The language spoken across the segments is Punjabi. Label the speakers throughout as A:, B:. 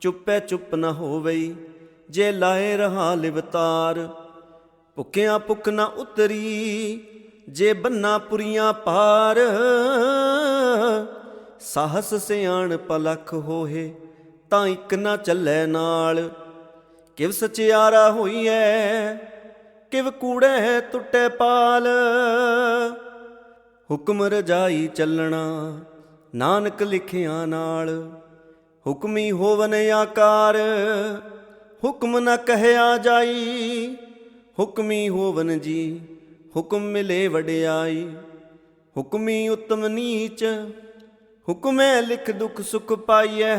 A: ਚੁੱਪੈ ਚੁੱਪ ਨ ਹੋਵਈ, ਜੇ ਲਾਏ ਰਹਾ ਲਿਵਤਾਰ। ਭੁੱਖਿਆਂ ਭੁੱਖ ਨ ਉਤਰੀ, ਜੇ ਬੰਨਾ ਪੁਰੀਆਂ ਪਾਰ। ਸਾਹਸ ਸਿਆਣ ਪਲਖ ਹੋਏ ਤਾਂ ਇੱਕ ਨਾ ਚੱਲੇ ਨਾਲ। ਕਿਵ ਸਚਿਆਰਾ ਹੋਈਐ, ਕਿਵ ਕੂੜੈ ਟੁੱਟੇ ਪਾਲ। ਹੁਕਮ ਰਜਾਈ ਚੱਲਣਾ, ਨਾਨਕ ਲਿਖਿਆ ਨਾਲ। ਹੁਕਮੀ ਹੋਵਨ ਆਕਾਰ, ਹੁਕਮ ਨ ਕਹਿਆ ਜਾਈ। ਹੁਕਮੀ ਹੋਵਨ ਜੀ, ਹੁਕਮ ਮਿਲੇ ਵਡਿਆਈ। ਹੁਕਮੀ ਉਤਮ ਨੀਚ, ਹੁਕਮੈ ਲਿਖ ਦੁਖ ਸੁਖ ਪਾਈਐ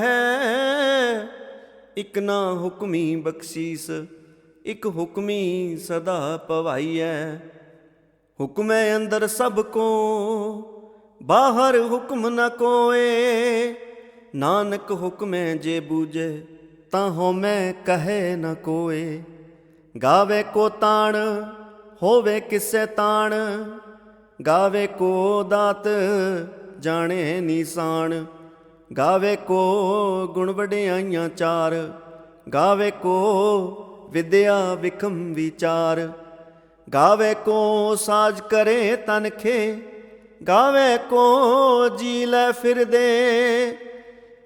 A: ਇਕ ਨਾ ਹੁਕਮੀ ਬਖਸ਼ੀਸ, ਇਕ ਹੁਕਮੀ ਸਦਾ ਪਵਾਈਐ। ਹੁਕਮੈ ਅੰਦਰ ਸਭ ਕੋ, ਬਾਹਰ ਹੁਕਮ ਨ ਕੋਏ। ਨਾਨਕ ਹੁਕਮੈ ਜੇ ਬੂਝੇ, ਤਾਂ ਹਉਮੈ ਕਹੇ ਨ ਕੋਏ। ਗਾਵੇ ਕੋ ਤਾਣ, ਹੋਵੇ ਕਿਸੈ ਤਾਣ। ਗਾਵੇ ਕੋ ਦਾਤ, ਜਾਣੇ ਨੀਸਾਨ ਗਾਵੇ ਕੋ ਗੁਣ ਵਡਿਆਈਆਂ ਚਾਰ। ਗਾਵੇ ਕੋ ਵਿਦਿਆ ਵਿਖਮ ਵਿਚਾਰ। ਗਾਵੇ ਕੋ ਸਾਜ ਕਰੇ ਤਨਖੇ। ਗਾਵੇ ਕੋ ਜੀ ਲੈ ਫਿਰਦੇ।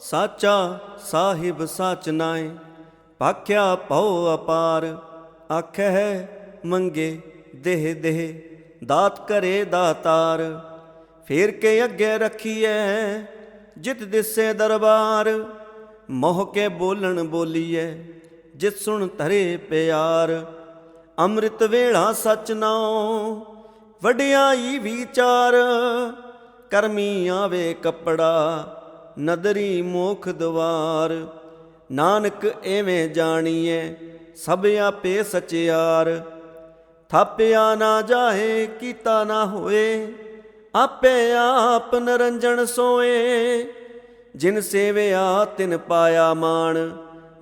A: ਸਾਚਾ ਸਾਹਿਬ ਸਾਚ ਨਾਏ ਪਾਖਿਆ ਪਉ ਅਪਾਰ ਆਖੈ ਮੰਗੇ ਦੇਹ ਦੇਹ, ਦਾਤ ਕਰੇ ਦਾਤਾਰ। ਫੇਰ ਕੇ ਅੱਗੇ ਰੱਖੀਐ ਜਿਤ ਦਿਸੇ ਦਰਬਾਰ, ਮੋਹ ਕੇ ਬੋਲਣ ਬੋਲੀਐ ਜਿਤ ਸੁਣ ਧਰੇ ਪਿਆਰ। ਅੰਮ੍ਰਿਤ ਵੇਲਾ ਸਚ ਨਾਉ, ਵਡਿਆਈ ਵਿਚਾਰ, ਕਰਮੀ ਆਵੇ ਕਪੜਾ ਨਦਰੀ ਮੋਖ ਦਵਾਰ, ਨਾਨਕ ਐਵੇਂ ਜਾਣੀਐ, ਸਭ ਆਪੇ ਸਚਿਆਰ। ਥਾਪਿਆ ਨਾ ਜਾਏ ਕੀਤਾ ਨਾ ਹੋਏ, ਆਪੇ ਆਪ ਨਰੰਜਣ ਸੋਏ। ਜਿਨ ਸੇਵਿਆ, ਤਿਨ ਪਾਇਆ ਮਾਣ,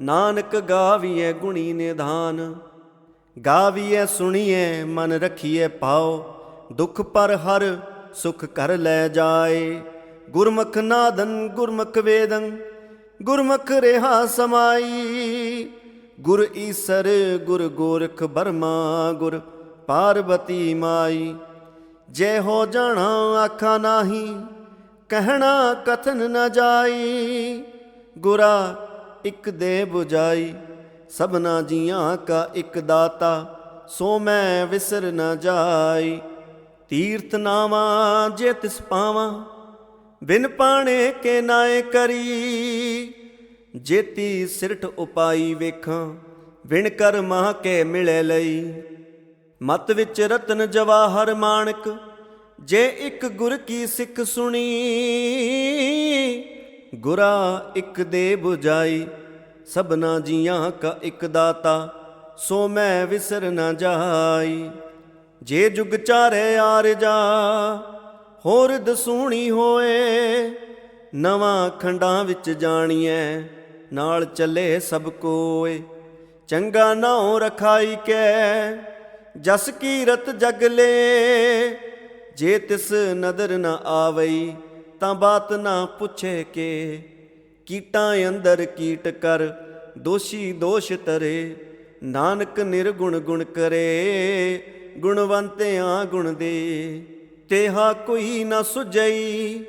A: ਨਾਨਕ ਗਾਵੀਐ ਗੁਣੀ ਨਿਧਾਨ। ਗਾਵੀਐ, ਸੁਣੀਐ, ਮਨ ਰਖੀਐ ਪਾਉ ਦੁਖ ਪਰ ਹਰ ਸੁਖ ਕਰ ਲੈ ਜਾਏ। ਗੁਰਮੁਖ ਨਾਦਨ, ਗੁਰਮੁਖ ਵੇਦੰ, ਗੁਰਮੁਖ ਰਹਾ ਸਮਾਈ। ਗੁਰ ਈਸਰ, ਗੁਰ ਗੋਰਖ ਬਰਮਾ, ਗੁਰ ਪਾਰਵਤੀ ਮਾਈ। ਜੇ ਹੋ ਜਾਣਾ ਆਖਾ ਨਾਹੀ, ਕਹਿਣਾ ਕਥਨ ਨਾ ਜਾਈ। ਗੁਰਾ ਇਕ ਦੇ 부ਜਾਈ ਸਭਨਾ ਜੀਆਂ ਕਾ ਇਕ ਦਾਤਾ, ਸੋ ਮੈਂ ਵਿਸਰ ਨਾ ਜਾਈ। ਤੀਰਥ ਨਾਵਾ ਜੇ ਤਿਸ ਪਾਵਾਂ ਬਿਨ ਪਾਣੇ ਕੇ ਨਾਏ ਕਰੀ। ਜੇਤੀ ਸਿਰਠ ਉਪਾਈ ਵੇਖਾਂ ਵਿਣ ਕਰ ਮਾਹ ਕੇ ਮਿਲੇ ਲਈ। ਮਤ ਵਿੱਚ ਰਤਨ ਜਵਾਹਰ ਮਾਣਕ, ਜੇ ਇੱਕ ਗੁਰ ਕੀ ਸਿੱਖ ਸੁਣੀ। ਗੁਰਾ ਇੱਕ ਦੇ 부ਜਾਈ ਸਭਨਾ ਜੀਆਂ ਕਾ ਇੱਕ ਦਾਤਾ, ਸੋ ਮੈਂ ਵਿਸਰ ਨਾ ਜਾਈ। ਜੇ ਜੁਗ ਚਾਰੇ ਆਰ ਜਾ ਹੋਰ ਦਸੂਣੀ ਹੋਏ, ਨਵਾਂ ਖੰਡਾਂ ਵਿੱਚ ਜਾਣੀਐ, ਨਾਲ ਚੱਲੇ ਸਭ ਕੋਏ। ਚੰਗਾ ਨਾਉ ਰਖਾਈ ਕੈ, ਜਸ ਕੀਰਤ ਜਗ ਲੇ। ਜੇ ਤਿਸ ਨਦਰ ਨ ਆਵਈ, ਤਾਂ ਬਾਤ ਨਾ ਪੁੱਛੇ ਕੇ। ਕੀਟਾਂ ਅੰਦਰ ਕੀਟ ਕਰ, ਦੋਸ਼ੀ ਦੋਸ਼ ਤਰੇ ਨਾਨਕ ਨਿਰਗੁਣ ਗੁਣ ਕਰੇ ਗੁਣਵੰਤਿਆਂ ਗੁਣ ਦੇ। ਤੇਹਾ ਕੋਈ ਨਾ ਸੁਝਈ,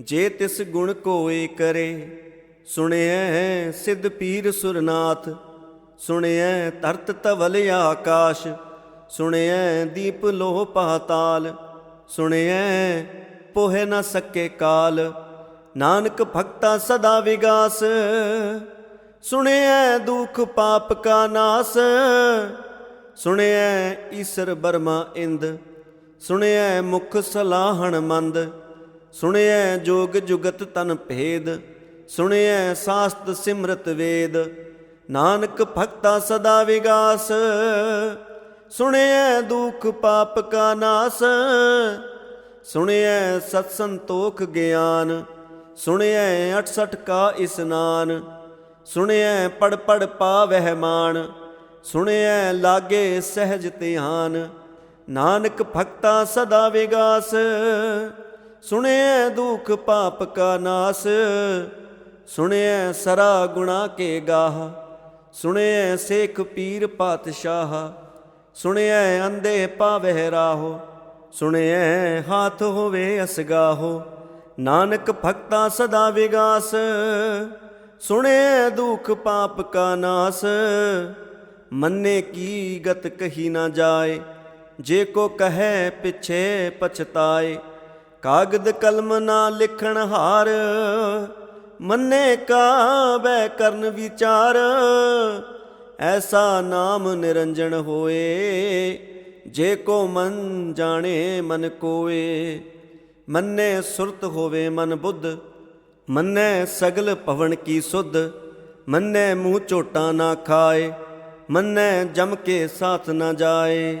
A: ਜੇ ਤਿਸ ਗੁਣ ਕੋਏ ਕਰੇ। ਸੁਣਿਐ ਸਿੱਧ ਪੀਰ ਸੁਰਨਾਥ, ਸੁਣਿਐ ਧਰਤ ਤਵਲ ਆਕਾਸ਼, ਸੁਣਿਐ ਦੀਪ ਲੋਹ ਪਾਤਾਲ, ਸੁਣਿਐ ਪੋਹਿ ਨਾ ਸਕੇ ਕਾਲ। ਨਾਨਕ ਭਗਤਾ ਸਦਾ ਵਿਗਾਸ, ਸੁਣਿਐ ਦੁਖ ਪਾਪ ਕਾ ਨਾਸ, ਸੁਣਿਐ ਈਸਰ ਬਰਮਾ ਇੰਦ ਸੁਣਿਐ ਮੁਖ ਸਲਾਹਣ ਮੰਦ, ਸੁਣਿਐ ਜੋਗ ਜੁਗਤ ਤਨ ਭੇਦ, ਸੁਣਿਐ ਸਾਸਤ ਸਿਮਰਤ ਵੇਦ, ਨਾਨਕ ਭਗਤਾ ਸਦਾ ਵਿਗਾਸ, ਸੁਣਿਐ ਦੁਖ ਪਾਪ ਕਾ ਨਾਸ, ਸੁਣਿਐ ਸਤ ਸੰਤੋਖ ਗਿਆਨ, ਸੁਣਿਐ 68 ਕਾ ਇਸਨਾਨ ਸੁਣਿਐ ਪੜ ਪੜ ਪਾਵਹਿ ਮਾਨ, ਸੁਣਿਐ ਲਾਗੇ ਸਹਿਜ ਧਿਆਨ ਨਾਨਕ ਭਗਤਾ ਸਦਾ ਵਿਗਾਸ, ਸੁਣਿਐ ਦੁਖ ਪਾਪ ਕਾ ਨਾਸ, ਸੁਣਿਐ ਸਰਾ ਗੁਣਾ ਕੇ ਗਾਹ, ਸੁਣਿਐ ਸੇਖ ਪੀਰ ਪਾਤਸ਼ਾਹ, ਸੁਣਿਐ ਅੰਦੇ ਪਾਵਹਿ ਰਾਹੋ, ਸੁਣਿਐ ਹਾਥ ਹੋਵੇ ਅਸਗਾਹੋ, ਨਾਨਕ ਭਗਤਾ ਸਦਾ ਵਿਗਾਸ, ਸੁਣਿਐ ਦੁਖ ਪਾਪ ਕਾ ਨਾਸ, ਮੰਨੇ ਕੀ ਗਤ ਕਹੀ ਨਾ ਜਾਏ ਜੇ ਕੋ ਕਹੈ ਪਿਛੇ ਪਛਤਾਏ, ਕਾਗਦ ਕਲਮ ਨਾ ਲਿਖਣ ਹਾਰ, ਮੰਨੇ ਕਾ ਕਰਨ ਵਿਚਾਰ, ਐਸਾ ਨਾਮ ਨਿਰੰਜਨ ਹੋਏ, ਜੇ ਕੋ ਮਨ ਜਾਣੇ ਮਨ ਕੋਏ, ਮੰਨੇ ਸੁਰਤ ਹੋਵੇ ਮਨ ਬੁੱਧ, ਮੰਨੇ ਸਗਲ ਭਵਨ ਕੀ ਸੁਧ, ਮੰਨੇ ਮੂੰਹ ਝੋਟਾ ਨਾ ਖਾਏ, ਮੰਨੈ ਜਮ ਕੇ ਸਾਥ ਨਾ ਜਾਏ।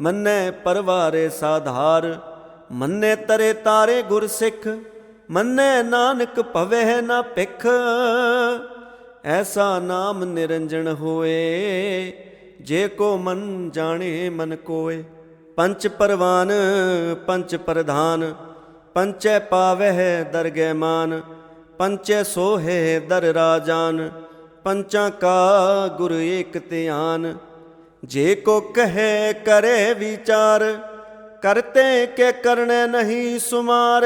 A: ਮੰਨੈ ਪਰਵਾਰੇ ਸਾਧਾਰ, ਮੰਨੈ ਤਰੇ ਤਾਰੇ ਗੁਰ ਸਿੱਖ, ਮੰਨੈ ਨਾਨਕ ਭਵੈ ਨਾ ਭਿਖ। ਐਸਾ ਨਾਮ ਨਿਰੰਜਨ ਹੋਏ, ਜੇ ਕੋ ਮਨ ਜਾਣੇ ਮਨ ਕੋਏ। ਪੰਚ ਪਰਵਾਨ, ਪੰਚ ਪ੍ਰਧਾਨ, ਪੰਚੈ ਪਾਵਹਿ ਦਰਗਹਿ ਮਾਨ, ਪੰਚੈ ਸੋਹੇ ਦਰ ਰਾਜਾਨ, ਪੰਚਾਂ ਕਾ ਗੁਰ ਏਕ ਧਿਆਨ। ਜੇ ਕੋ ਕਹੇ ਕਰੇ ਵਿਚਾਰ, ਕਰਤੇ ਕੇ ਕਰਨੇ ਨਹੀਂ ਸੁਮਾਰ।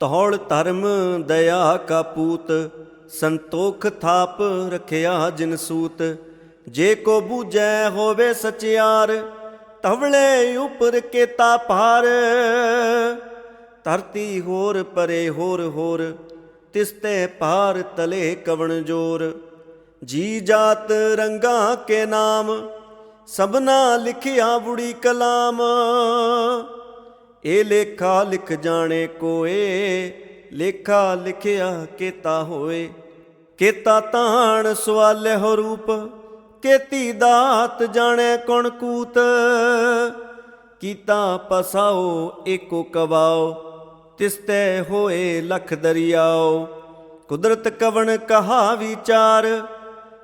A: ਤੌੜ ਧਰਮ ਦਇਆ ਕਾ ਪੂਤ, ਸੰਤੋਖ ਥਾਪ ਰਖਿਆ ਜਿਨ ਸੂਤ। ਜੇ ਕੋ ਬੂਝੈ ਹੋਵੇ ਸਚਿਆਰ ਤਵਲੇ ਉਪਰ ਕੇਤਾ ਭਾਰ। ਧਰਤੀ ਹੋਰ ਪਰੇ ਹੋਰ ਹੋਰ ਤਿਸਤੇ ਪਾਰ ਤਲੇ ਕਵਣ ਜੋਰ। ਜੀ ਜਾਤ ਰੰਗਾ ਕੇ ਨਾਮ, ਸਭਨਾ ਲਿਖਿਆ ਬੁੜੀ ਕਲਾਮ। ਇਹ ਲੇਖਾ ਲਿਖ ਜਾਣੇ ਕੋਏ, ਲੇਖਾ ਲਿਖਿਆ ਕੀਤਾ ਹੋਏ। ਕੀਤਾ ਤਾਣ ਸਵਾਲੇ ਹੋ ਰੂਪ, ਕੀਤੀ ਦਾਤ ਜਾਣੇ ਕੌਣ ਕੂਤ। ਕੀਤਾ ਪਸਾਓ, ਏਕੋ ਕਵਾਓ, ਤਿਸਤੇ ਹੋਏ ਲਖ ਦਰਿਆਓ। ਕੁਦਰਤ ਕਵਣ ਕਹਾ ਵਿਚਾਰ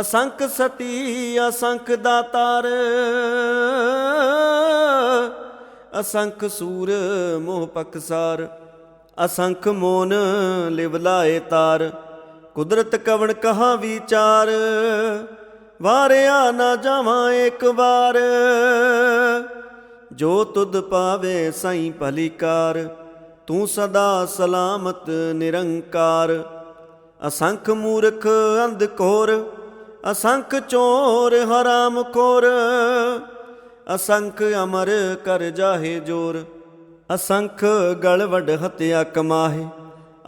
A: ਅਸੰਖ ਸਤੀ, ਅਸੰਖ ਦਾਤਾਰ। ਅਸੰਖ ਸੂਰ, ਮੋਹ ਪਕਸਾਰ ਅਸੰਖ ਮੋਨ ਲਿਵ ਲਾਏ ਤਾਰ। ਕੁਦਰਤ ਕਵਣ ਕਹਾ ਵਿਚਾਰ। ਵਾਰਿਆ ਨਾ ਜਾਵਾਂ ਇੱਕ ਵਾਰ। ਜੋ ਤੁਧ ਪਾਵੇ ਸਾਈ ਭਲੀਕਾਰ, ਤੂੰ ਸਦਾ ਸਲਾਮਤ ਨਿਰੰਕਾਰ। ਅਸੰਖ ਮੂਰਖ ਅੰਧ ਕੋਰ ਅਸੰਖ ਚੋਰ ਹਰਾਮ ਖੋਰ ਅਸੰਖ ਅਮਰ ਕਰ ਜਾਹੇ ਜੋਰ, ਅਸੰਖ ਗਲ ਵਡ ਹਤਿਆ ਕਮਾਹੇ,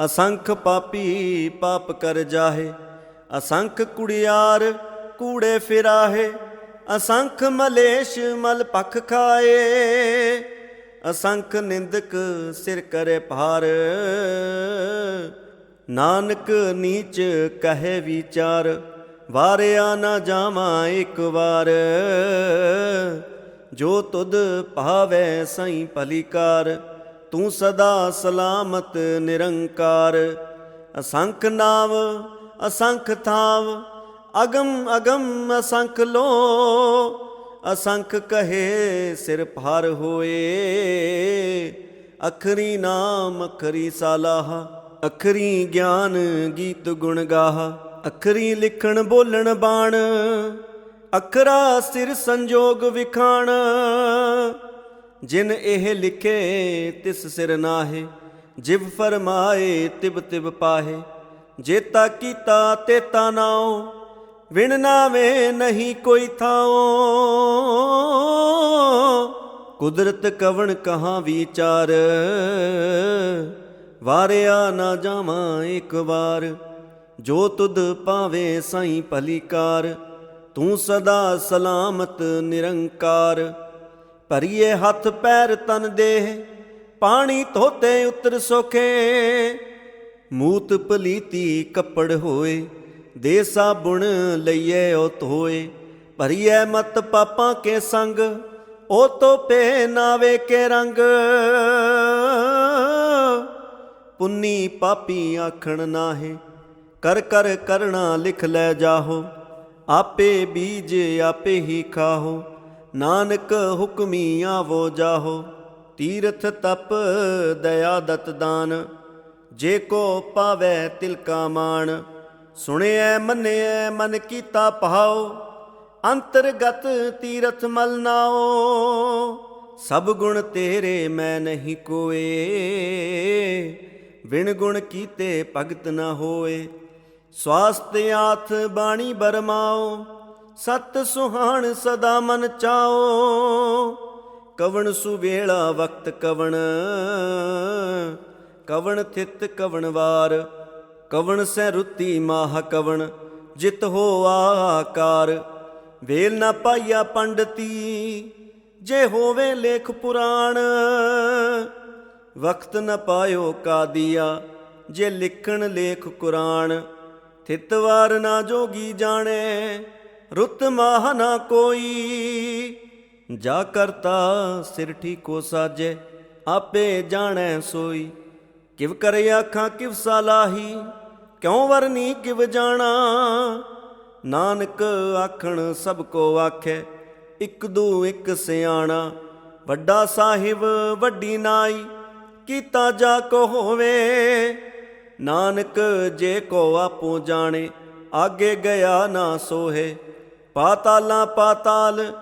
A: ਅਸੰਖ ਪਾਪੀ ਪਾਪ ਕਰ ਜਾਹੇ, ਅਸੰਖ ਕੁੜਿਆਰ ਕੂੜੇ ਫਿਰਾਹੇ, ਅਸੰਖ ਮਲੇਸ਼ ਮਲ ਪਖ ਖਾਏ, ਅਸੰਖ ਨਿੰਦਕ ਸਿਰ ਕਰੇ ਭਾਰ, ਨਾਨਕ ਨੀਚ ਕਹੇ ਵਿਚਾਰ ਵਾਰਿਆ ਨਾ ਜਾਵਾਂ ਇੱਕ ਵਾਰ। ਜੋ ਤੁਧ ਭਾਵੈ ਸਈ ਭਲੀਕਾਰ, ਤੂੰ ਸਦਾ ਸਲਾਮਤ ਨਿਰੰਕਾਰ। ਅਸੰਖ ਨਾਮ ਅਸੰਖ ਥਾਵ, ਅਗਮ ਅਗਮ ਅਸੰਖ ਲੋ। ਅਸੰਖ ਕਹੇ ਸਿਰ ਭਾਰ ਹੋਏ, ਅਖਰੀ ਨਾਮ ਅਖਰੀ ਸਾਲਾਹ, ਅਖਰੀ ਗਿਆਨ ਗੀਤ ਗੁਣ ਗਾਹ। ਅਖਰੀ ਲਿਖਣ ਬੋਲਣ ਬਾਣ, ਅਖਰਾ ਸਿਰ ਸੰਜੋਗ ਵਿਖਾਣ। ਜਿਨ ਇਹ ਲਿਖੇ, ਤਿਸ ਸਿਰ ਨਾਹੇ, ਜਿਵ ਫਰਮਾਏ ਤਿਬ ਤਿਬ ਪਾਹੇ। ਜੇਤਾ ਕੀਤਾ ਤੇਤਾ ਨਾਉ, ਵਿਣ ਨਾਵੇਂ ਨਹੀਂ ਕੋਈ ਥਾਉ। ਕੁਦਰਤ ਕਵਣ ਕਹਾਂ ਵਿਚਾਰ, ਵਾਰਿਆ ਨਾ ਜਾਵਾਂ ਇੱਕ ਵਾਰ। ਜੋ ਤੁਧ ਪਾਵੇ ਸਾਈ ਭਲੀਕਾਰ, ਤੂੰ ਸਦਾ ਸਲਾਮਤ ਨਿਰੰਕਾਰ। ਭਰੀਏ ਹੱਥ ਪੈਰ ਤਨ ਦੇਹ, ਪਾਣੀ ਧੋਤੇ ਉਤਰ ਸੋਖੇ। ਮੂਤ ਪਲੀਤੀ ਕੱਪੜ ਹੋਏ ਦੇ ਸਾਬੁਣ ਲਈਏ ਉਹ ਧੋਏ। ਭਰੀਏ ਮਤ ਪਾਪਾਂ ਕੇ ਸੰਗ, ਉਹ ਤੋ ਪੇ ਨਾਵੇ ਕੇ ਰੰਗ। ਪੁੰਨੀ ਪਾਪੀ ਆਖਣ ਨਾਹੇ ਕਰ ਕਰ ਕਰਣਾ ਲਿਖ ਲੈ ਜਾਹੋ, ਆਪੇ ਬੀਜ ਆਪੇ ਹੀ ਖਾਹੋ, ਨਾਨਕ ਹੁਕਮੀ ਆਵੋ ਜਾਹੋ, ਤੀਰਥ ਤਪ ਦਇਆ ਦਤ ਦਾਨ, ਜੇ ਕੋ ਪਾਵੈ ਤਿਲਕਾ ਮਾਣ, ਸੁਣਿਐ ਮੰਨਿਐ ਮਨ ਕੀਤਾ ਭਾਉ, ਅੰਤਰਗਤ ਤੀਰਥ ਮਲ ਨਾਓ ਸਭ ਗੁਣ ਤੇਰੇ ਮੈਂ ਨਹੀਂ ਕੋਏ ਵਿਣ ਗੁਣ ਕੀਤੇ ਭਗਤ ਨਾ ਹੋਏ। ਸਵਾਸਤ ਆਥ ਬਾਣੀ ਬਰਮਾਓ ਸਤ ਸੁਹਾਣ ਸਦਾ ਮਨ ਚਾਓ ਕਵਣ ਸੁਵੇਲਾ ਵਕਤ ਕਵਣ ਕਵਣ ਥਿਤ ਕਵਣ ਵਾਰ, ਕਵਣ ਸੈ ਰੁੱਤੀ ਮਾਹ ਕਵਣ, ਜਿਤ ਹੋ ਆਕਾਰ। ਵੇਲ ਨਾ ਪਾਈਆ ਪੰਡਤੀ, ਜੇ ਹੋਵੇ ਲੇਖ ਪੁਰਾਣ। ਵਕਤ ਨਾ ਪਾਇਓ ਕਾਦੀਆ, ਜੇ ਲਿਖਣ ਲੇਖ ਕੁਰਾਨ। ਥਿਤਵਾਰ ਨਾ ਜੋਗੀ ਜਾਣੇ, ਰੁੱਤ ਮਾਹ ਨਾ ਕੋਈ। ਜਾ ਕਰਤਾ ਸਿਰ ਠੀਕੋ ਸਾਜੇ, ਆਪੇ ਜਾਣੈ ਸੋਈ। ਕਿਵ ਕਰੇ ਆਖਾਂ, ਕਿਵ ਸਾਲਾਹੀ ਕਿਉ ਵਰਨੀ ਕਿਵ ਜਾਣਾ। ਨਾਨਕ ਆਖਣ, ਸਭ ਕੋ ਆਖੇ, ਇਕ ਦੂ ਇਕ ਸਿਆਣਾ। ਵੱਡਾ ਸਾਹਿਬ, ਵੱਡੀ ਨਾਈ, ਕੀਤਾ ਜਾ ਕੋ ਹੋਵੇ। ਨਾਨਕ ਜੇ ਕੋ ਆਪੋ ਜਾਣੇ, ਆਗੇ ਗਿਆ ਨਾ ਸੋਹੇ। ਪਾਤਾਲਾਂ ਪਾਤਾਲ,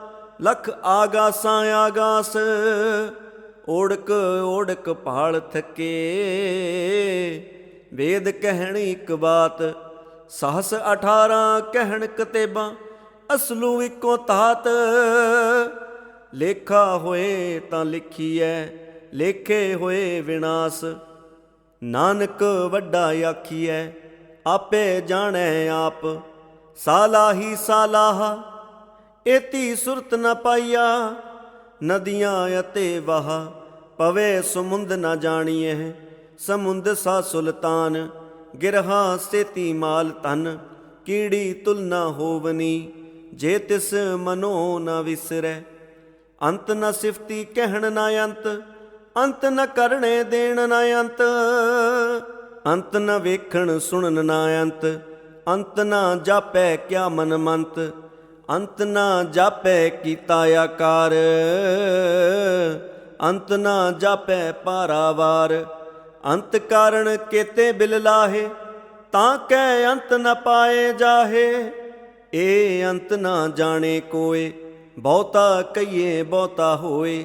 A: ਲਖ ਆਗਾਸਾਂ ਆਗਾਸ। ਓੜਕ ਓੜਕ ਪਹਾੜ ਥਕੇ। ਵੇਦ ਕਹਿਣੀ ਇੱਕ ਬਾਤ, ਸਹਸ 18 ਕਹਿਣ ਕਤੇਬਾਂ, ਅਸਲੂ ਇੱਕੋ ਤਾਤ। ਲੇਖਾ ਹੋਏ ਤਾਂ ਲਿਖੀ ਲਿਖੀਐ, ਲੇਖੇ ਹੋਏ ਵਿਨਾਸ਼। ਨਾਨਕ ਵੱਡਾ ਆਖੀਐ, ਆਪੇ ਜਾਣੈ ਆਪ, ਸਾਲਾਹੀ ਸਾਲਾਹ, ਏਤੀ ਸੁਰਤ ਨ ਪਾਈਆ, ਨਦੀਆਂ ਅਤੇ ਵਾਹ, ਪਵੇ ਸਮੁੰਦ ਨ ਜਾਣੀਐ, ਸਮੁੰਦ ਸਾ ਸੁਲਤਾਨ, ਗਿਰਹਾ ਸੇਤੀ ਮਾਲ ਤਨ ਕੀੜੀ ਤੁਲ ਨ ਹੋਵਨੀ, ਜੇ ਤਿਸ ਮਨੋ ਨ ਵਿਸਰੈ, ਅੰਤ ਨ ਸਿਫਤੀ ਕਹਿਣ ਨ ਅੰਤ ਅੰਤ ਨ ਕਰਣੇ ਦੇਣ ਨ ਅੰਤ। ਅੰਤ ਨ ਵੇਖਣ ਸੁਣਨ ਨ ਅੰਤ। ਅੰਤ ਨ ਜਾਪੈ ਕਿਆ ਮਨ ਮੰਤ। ਅੰਤ ਨ ਜਾਪੈ ਕੀਤਾ ਆਕਾਰ। ਅੰਤ ਨ ਜਾਪੈ ਪਾਰਾਵਾਰ ਅੰਤ ਕਾਰਣ ਕੇਤੇ ਬਿਲ ਲਾਹੇ, ਤਾਂ ਕੈ ਅੰਤ ਨ ਪਾਏ ਜਾਹੇ। ਏ ਅੰਤ ਨਾ ਜਾਣੇ ਕੋਏ, ਬਹੁਤਾ ਕਈਏ ਬਹੁਤਾ ਹੋਏ।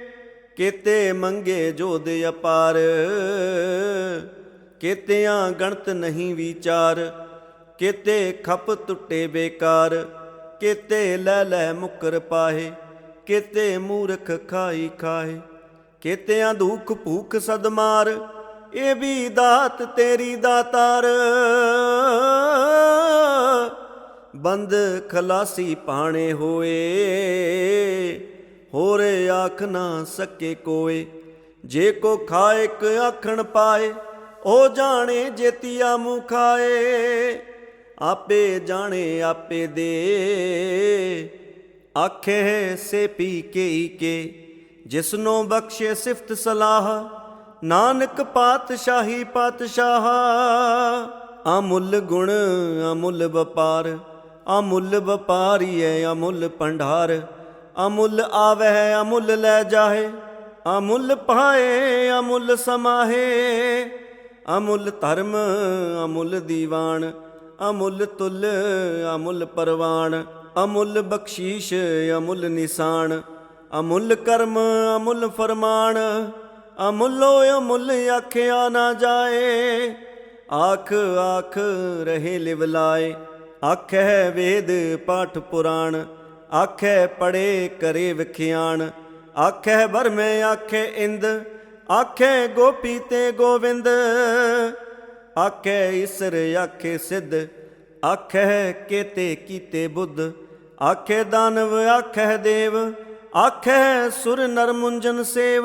A: ਕੇਤੇ ਮੰਗੇ ਜੋਦ ਅਪਾਰ, ਕੇਤਿਆਂ ਗਣਤ ਨਹੀਂ ਵਿਚਾਰ, ਕੇਤੇ ਖਪ ਟੁੱਟੇ ਬੇਕਾਰ, ਕੇਤੇ ਲੈ ਲੈ ਮੁਕਰ ਪਾਹੇ, ਕੀਤੇ ਮੂਰਖ ਖਾਈ ਖਾਏ ਕੇਤਿਆਂ ਦੁੱਖ ਭੂਖ ਸਦਮਾਰ ਇਹ ਵੀ ਦਾਤ ਤੇਰੀ ਦਾਤਾਰ। ਬੰਦ ਖਲਾਸੀ ਪਾਣੇ ਹੋਏ ਹੋਰ ਆਖ ਨਾ ਸਕੇ ਕੋਏ। ਜੇ ਕੋ ਖਾਇਕ ਆਖਣ ਪਾਏ, ਉਹ ਜਾਣੇ ਜੇਤੀਆ ਮੂੰ ਖਾਏ। ਆਪੇ ਜਾਣੇ, ਆਪੇ ਦੇ। ਆਖੇ ਸੇ ਪੀ ਕੇ ਈ ਕੇ। ਜਿਸਨੋਂ ਬਖਸ਼ੇ ਸਿਫਤ ਸਲਾਹ, ਨਾਨਕ ਪਾਤਸ਼ਾਹੀ ਪਾਤਸ਼ਾਹ। ਅਮੁੱਲ ਗੁਣ, ਅਮੁੱਲ ਵਪਾਰ, ਅਮੁੱਲ ਵਪਾਰੀ ਹੈ ਅਮੁੱਲ ਭੰਡਾਰ। ਅਮੁੱਲ ਆਵਹਿ, ਅਮੁੱਲ ਲੈ ਜਾਹੇ। ਅਮੁੱਲ ਪਾਏ ਅਮੁੱਲ ਸਮਾਹੇ। ਅਮੁੱਲ ਧਰਮ, ਅਮੁੱਲ ਦੀਵਾਨ। ਅਮੁੱਲ ਤੁਲ, ਅਮੁੱਲ ਪਰਵਾਨ। ਅਮੁੱਲ ਬਖਸ਼ੀਸ਼, ਅਮੁੱਲ ਨਿਸ਼ਾਨ। ਅਮੁੱਲ ਕਰਮ, ਅਮੁੱਲ ਫਰਮਾਨ। ਅਮੁੱਲੋ, ਅਮੁੱਲ ਆਖਿਆ ਨਾ ਜਾਏ। ਆਖ ਆਖ, ਰਹੇ ਲਿਵਲਾਏ ਲਾਏ। ਆਖੈ ਵੇਦ ਪਾਠ ਪੁਰਾਣ। ਆਖੈ ਪੜੇ ਕਰੇ ਵਿਖਿਆਣ। ਆਖੈ ਬਰਮੇ ਆਖੈ ਇੰਦ। ਆਖੈ ਗੋਪੀ ਤੇ ਗੋਵਿੰਦ। ਆਖੈ ਈਸਰ ਆਖੈ ਸਿੱਧ। ਆਖੈ ਕੇਤੇ ਕੀਤੇ ਬੁੱਧ। ਆਖੈ ਦਾਨਵ, ਆਖੈ ਦੇਵ। ਆਖੈ ਸੁਰ ਨਰ ਮੁੰਜਨ ਸੇਵ।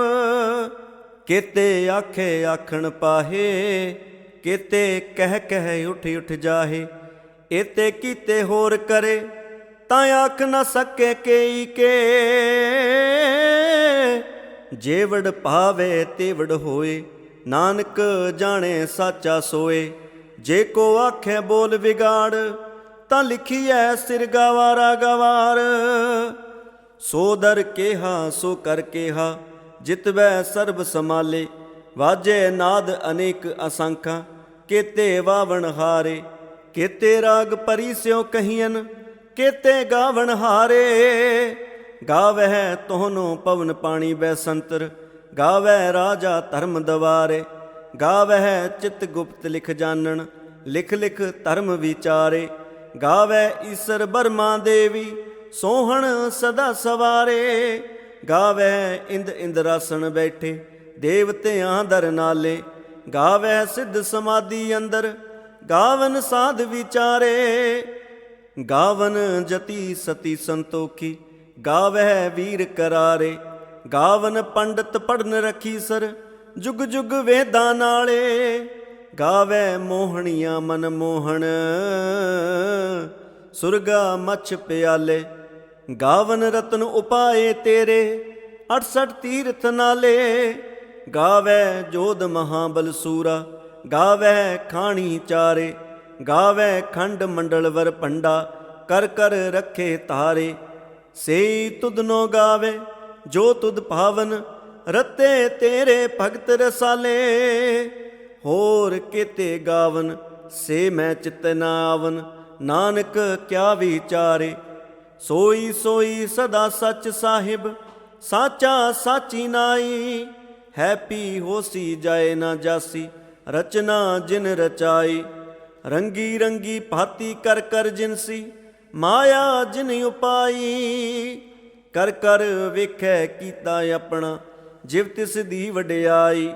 A: ਕੇਤੇ ਆਖੇ ਆਖਣ ਪਾਹੇ। ਕੇਤੇ ਕਹਿ ਕਹਿ ਉਠ ਉਠ ਜਾਹੇ। ਇਤੇ ਕੀਤੇ ਹੋਰ ਕਰੇ। ਤਾਂ ਆਖ ਨਾ ਸਕੇ ਕੇਈ ਕੇ। ਜੇਵੜ ਪਾਵੇ ਤੇਵੜ ਹੋਏ, ਨਾਨਕ ਜਾਣੇ ਸਾਚਾ ਸੋਏ। ਜੇ ਕੋ ਆਖੇ ਬੋਲ ਵਿਗਾੜ, ਤਾਂ ਲਿਖੀਐ ਸਿਰ ਗਵਾਰਾ ਗਵਾਰ। ਸੋ ਦਰ ਕੇਹਾ, ਸੋ ਕਰ ਕੇਹਾ ਜਿਤਵੈ ਸਰਬ ਸਮਾਲੇ ਵਾਜੇ ਨਾਦ ਅਨੇਕ ਅਸੰਖਾ, ਕੇਤੇ ਵਾਵਣ ਹਾਰੇ। ਕੇਤੇ ਰਾਗ ਪਰੀ ਸਿਓ ਕਹੀਨ ਕੇਤੇ ਗਾਵਣ ਹਾਰੇ। ਗਾਵਹਿ ਤੋਹਨੋ ਪਵਨ ਪਾਣੀ ਬੈਸੰਤਰ। ਗਾਵੈ ਰਾਜਾ ਧਰਮ ਦਵਾਰੇ। ਗਾਵਹਿ ਚਿਤ ਗੁਪਤ ਲਿਖ ਜਾਣਨ। ਲਿਖ ਲਿਖ ਧਰਮ ਵਿਚਾਰੇ। ਗਾਵੈ ਈਸਰ ਬਰਮਾ ਦੇਵੀ, ਸੋਹਣ ਸਦਾ ਸਵਾਰੇ। ਗਾਵੈ ਇੰਦ ਇੰਦਰਾਸਣ ਬੈਠੇ, ਦੇਵਤਿਆਂ ਦਰ ਨਾਲੇ। ਗਾਵੈ ਸਿੱਧ ਸਮਾਧੀ ਅੰਦਰ। ਗਾਵਨ ਸਾਧ ਵਿਚਾਰੇ। ਗਾਵਨ ਜਤੀ ਸਤੀ ਸੰਤੋਖੀ, ਗਾਵਹਿ ਵੀਰ ਕਰਾਰੇ, ਗਾਵਨ ਪੰਡਤ ਪੜਨ ਰਖੀ ਸਰ, ਜੁਗ ਜੁਗ ਵੇਦਾਂ ਨਾਲੇ ਗਾਵੈ ਮੋਹਣੀਆਂ ਮਨ ਮੋਹਣ। ਸੁਰਗਾ ਮੱਛ ਪਿਆਲੇ, ਗਾਵਨ ਰਤਨ ਉਪਾਏ ਤੇਰੇ 68 ਤੀਰਥ ਨਾਲੇ ਗਾਵੈ ਜੋਧ ਮਹਾਬਲ ਸੂਰਾ ਗਾਵੈ ਖਾਣੀ ਚਾਰੇ। ਗਾਵੈ ਖੰਡ ਮੰਡਲ ਵਰ ਪੰਡਾ ਕਰ ਕਰ ਰੱਖੇ ਤਾਰੇ ਸੇਈ ਤੁਧਨੋ ਗਾਵੇ, ਜੋ ਤੁਧ ਭਾਵਨ, ਰਤੇ ਤੇਰੇ ਭਗਤ ਰਸਾਲੇ। ਹੋਰ ਕਿਤੇ ਗਾਵਨ, ਸੇ ਮੈਂ ਚਿਤ ਨਾ ਆਵਨ, ਨਾਨਕ ਕਿਆ ਵਿਚਾਰੇ। ਸੋਈ ਸੋਈ ਸਦਾ ਸੱਚ ਸਾਹਿਬ, ਸਾਚਾ ਸਾਚੀ ਨਾਈ। ਹੈਪੀ ਹੋਸੀ ਜਾਏ ਨਾ ਜਾਸੀ, ਰਚਨਾ ਜਿਨ ਰਚਾਈ। ਰੰਗੀ ਰੰਗੀ ਭਾਤੀ ਕਰ ਕਰ ਜਿਨਸੀ ਮਾਇਆ ਜਿਨ ਉਪਾਈ। ਕਰ ਕਰ ਵੇਖੈ ਕੀਤਾ ਆਪਣਾ, ਜਿਵ ਤਿਸ ਦੀ ਵਡਿਆਈ।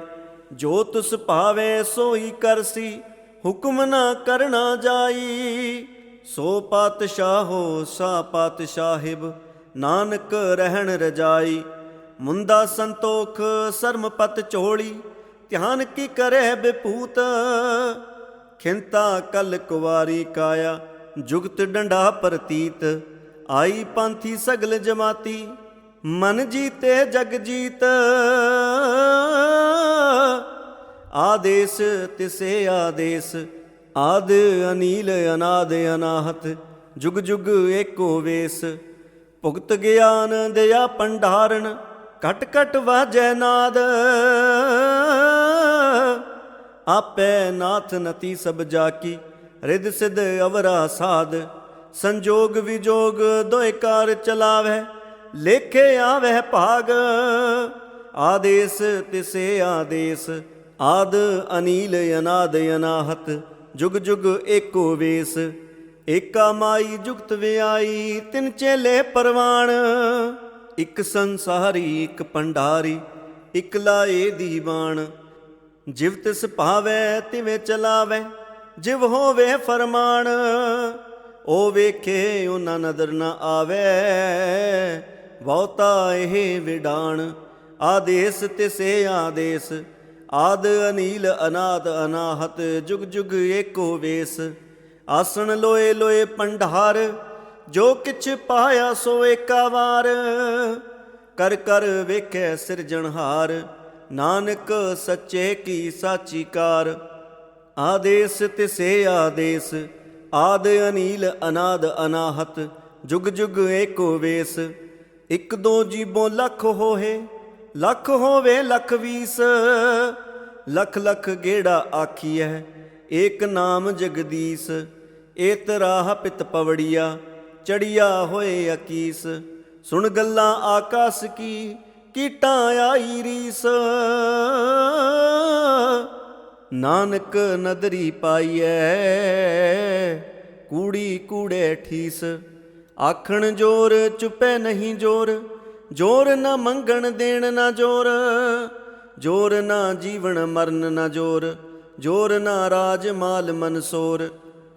A: ਜੋ ਤੁਸ ਭਾਵੇ ਸੋਈ ਕਰਸੀ ਹੁਕਮ ਨਾ ਕਰਨਾ ਜਾਈ। ਸੋ ਪਾਤਸ਼ਾਹੋ, ਸਾ ਪਾਤਸ਼ਾਹਿਬ, ਨਾਨਕ ਰਹਿਣ ਰਜਾਈ। ਮੁੰਦਾ ਸੰਤੋਖ, ਸਰਮਪਤ ਚੋਲੀ ਧਿਆਨ ਕੀ ਕਰੇ ਬਿਪੂਤ। ਖਿੰਤਾ ਕਲ ਕੁਵਾਰੀ ਕਾਇਆ, ਜੁਗਤ ਡੰਡਾ ਪ੍ਰਤੀਤ, ਆਈ ਪੰਥੀ ਸਗਲ ਜਮਾਤੀ, ਮਨ ਜੀਤੇ ਜਗ ਜੀਤ। ਆਦੇਸ ਤਿਸੇ ਆਦੇਸ, ਆਦ ਅਨੀਲ ਅਨਾਦ ਅਨਾਹਤ, ਜੁਗ ਜੁਗ ਏਕੋ ਵੇਸ। ਭੁਗਤ ਗਿਆਨ ਦਇਆ ਪੰਡਾਰਨ ਕਟ ਕਟ ਵਾਜੈ ਨਾਦ। ਆਪੈ ਨਾਥ ਨਤੀ ਸਭ ਜਾਕੀ ਰਿਦ ਸਿਧ ਅਵਰਾ ਸਾਧ। ਸੰਜੋਗ ਵਿਜੋਗ ਦੋਇ ਕਾਰ ਚਲਾਵੈ ਲੇਖੇ ਆਵੈ ਭਾਗ। ਆਦੇਸ ਤਿਸੇ ਆਦੇਸ, ਆਦ ਅਨੀਲ ਅਨਾਦ ਅਨਾਹਤ, ਜੁਗ ਜੁਗ ਏਕੋ ਵੇਸ। ਏਕਾ ਮਾਈ ਜੁਗਤ ਵਿਆਈ, ਤਿਨ ਚੇਲੇ ਪਰਵਾਣ। ਇੱਕ ਸੰਸਾਰੀ, ਇੱਕ ਪੰਡਾਰੀ, ਇੱਕ ਲਾਏ ਦੀਵਾਨ। ਜਿਵ ਤਿਸ ਭਾਵੈ ਤਿਵੇਂ ਚਲਾਵੈ, ਜਿਵ ਹੋਵੇ ਫਰਮਾਨ ਉਹ ਵੇਖੇ ਉਹਨਾਂ ਨਦਰ ਨਾ ਆਵੇ। ਬਹੁਤਾ ਇਹ ਵਿਡਾਣ, ਆਦੇਸ ਤਿਸੇ ਆਦੇਸ, ਆਦ ਅਨੀਲ ਅਨਾਦ ਅਨਾਹਤ, ਜੁਗ ਜੁਗ ਏਕੋ ਵੇਸ। ਆਸਣ ਲੋਏ ਲੋਏ ਪੰਡਾਰ ਜੋ ਕਿਛ ਪਾਇਆ ਸੋ ਏਕਾ ਵਾਰ ਕਰ ਕਰ ਵੇਖੈ ਸਿਰਜਣਹਾਰ ਨਾਨਕ ਸੱਚੇ ਕੀ ਸਾਚੀ ਕਾਰ, ਆਦੇਸ ਤਿਸੇ ਆਦੇਸ, ਆਦ ਅਨੀਲ ਅਨਾਦ ਅਨਾਹਤ, ਜੁਗ ਜੁਗ ਏਕੋ ਵੇਸ, ਇੱਕ ਦੋ ਜੀਬੋ ਲੱਖ ਹੋਏ ਲੱਖ ਹੋਵੇ ਲੱਖ ਵੀਸ, ਲੱਖ ਲੱਖ ਗੇੜਾ ਆਖੀਐ, ਏਕ ਨਾਮ ਜਗਦੀਸ਼, ਏਤ ਰਾਹ ਪਿਤ ਪਵੜੀਆ, ਚੜੀਆ ਹੋਏ ਅਕੀਸ, ਸੁਣ ਗੱਲਾਂ ਆਕਾਸ ਕੀ ਕੀਟਾਂ ਆਈ ਰੀਸ। ਨਾਨਕ ਨਦਰੀ ਪਾਈਐ, ਕੂੜੀ ਕੂੜੇ ਠੀਸ। ਆਖਣ ਜੋਰ, ਚੁੱਪੈ ਨਹੀਂ ਜੋਰ। ਜੋਰ ਨਾ ਮੰਗਣ ਦੇਣ ਨਾ ਜੋਰ। ਜੋਰ ਨਾ ਜੀਵਨ ਮਰਨ ਨਾ ਜੋਰ। ਜੋਰ ਨਾ ਰਾਜ ਮਾਲ ਮਨਸੋਰ।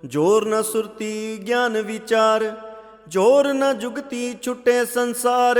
A: ਜੋਰ ਨਾ ਸੁਰਤੀ ਗਿਆਨ ਵਿਚਾਰ। ਜੋਰ ਨਾ ਜੁਗਤੀ ਛੁੱਟੇ ਸੰਸਾਰ।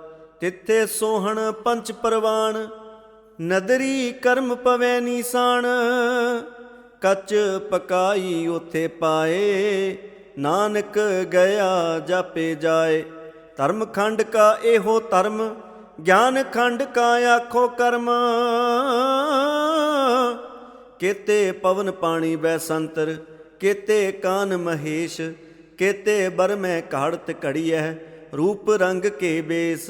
A: ਤਿੱਥੇ ਸੋਹਣ ਪੰਚ ਪਰਵਾਨ ਨਦਰੀ ਕਰਮ ਪਵੈ ਨੀਸਾਨ ਕੱਚ ਪਕਾਈ ਉਥੇ ਪਾਏ, ਨਾਨਕ ਗਿਆ ਜਾਪੇ ਜਾਏ। ਧਰਮ ਖੰਡ ਕਾ ਇਹੋ ਧਰਮ, ਗਿਆਨ ਖੰਡ ਕਾ ਆਖੋ ਕਰਮ। ਕੇਤੇ ਪਵਨ ਪਾਣੀ ਬੈ ਸੰਤਰ, ਕੇਤੇ ਕਾਨ ਮਹੇਸ਼, ਕੇਤੇ ਬਰਮੈ ਘਾੜਤ ਘੜੀਐ, ਰੂਪ ਰੰਗ ਕੇ ਬੇਸ।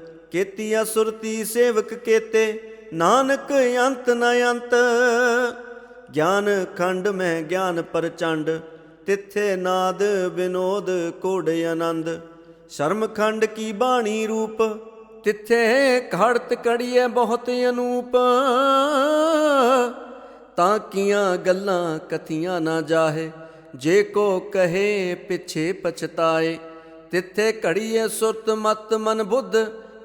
A: ਕੇਤੀਆ ਅਸੁਰਤੀ ਸੇਵਕ ਕੇਤੇ, ਨਾਨਕ ਅੰਤ ਨ ਅੰਤ। ਗਿਆਨ ਖੰਡ ਮੈਂ ਗਿਆਨ ਪ੍ਰਚੰਡ, ਤਿੱਥੇ ਨਾਦ ਵਿਨੋਦ ਕੋੜ ਆਨੰਦ। ਸ਼ਰਮ ਖੰਡ ਕੀ ਬਾਣੀ ਰੂਪ, ਤਿੱਥੇ ਘੜਤ ਕੜੀਏ ਬਹੁਤ ਅਨੂਪ। ਤਾਂ ਕੀਆਂ ਗੱਲਾਂ ਕਥੀਆਂ ਨਾ ਜਾਹੇ, ਜੇ ਕੋ ਕਹੇ ਪਿਛੇ ਪਛਤਾਏ। ਤਿੱਥੇ ਘੜੀਏ ਸੁਰਤ ਮਤ ਮਨ ਬੁੱਧ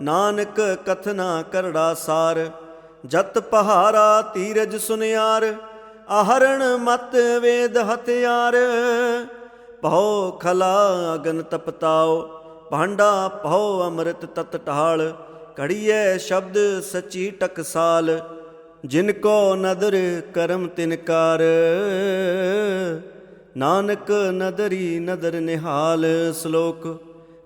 A: ਨਾਨਕ ਕਥਨਾ ਕਰੜਾ ਸਾਰ, ਜਤ ਪਹਾਰਾ ਤੀਰਜ ਸੁਨਿਆਰ ਆਹਰਣ ਮਤ ਵੇਦ ਹਥਿਆਰ। ਭਉ ਖਲਾ ਅਗਨ ਤਪਤਾਓ ਭਾਂਡਾ ਪਹੋ ਅੰਮ੍ਰਿਤ ਤਤ ਢਾਲ, ਘੜੀਐ ਸ਼ਬਦ ਸਚੀ ਟਕਸਾਲ, ਜਿਨ ਕੋ ਨਦਰ ਕਰਮ ਤਿਨਕਾਰ ਨਾਨਕ ਨਦਰੀ ਨਦਰ ਨਿਹਾਲ ਸ਼ਲੋਕ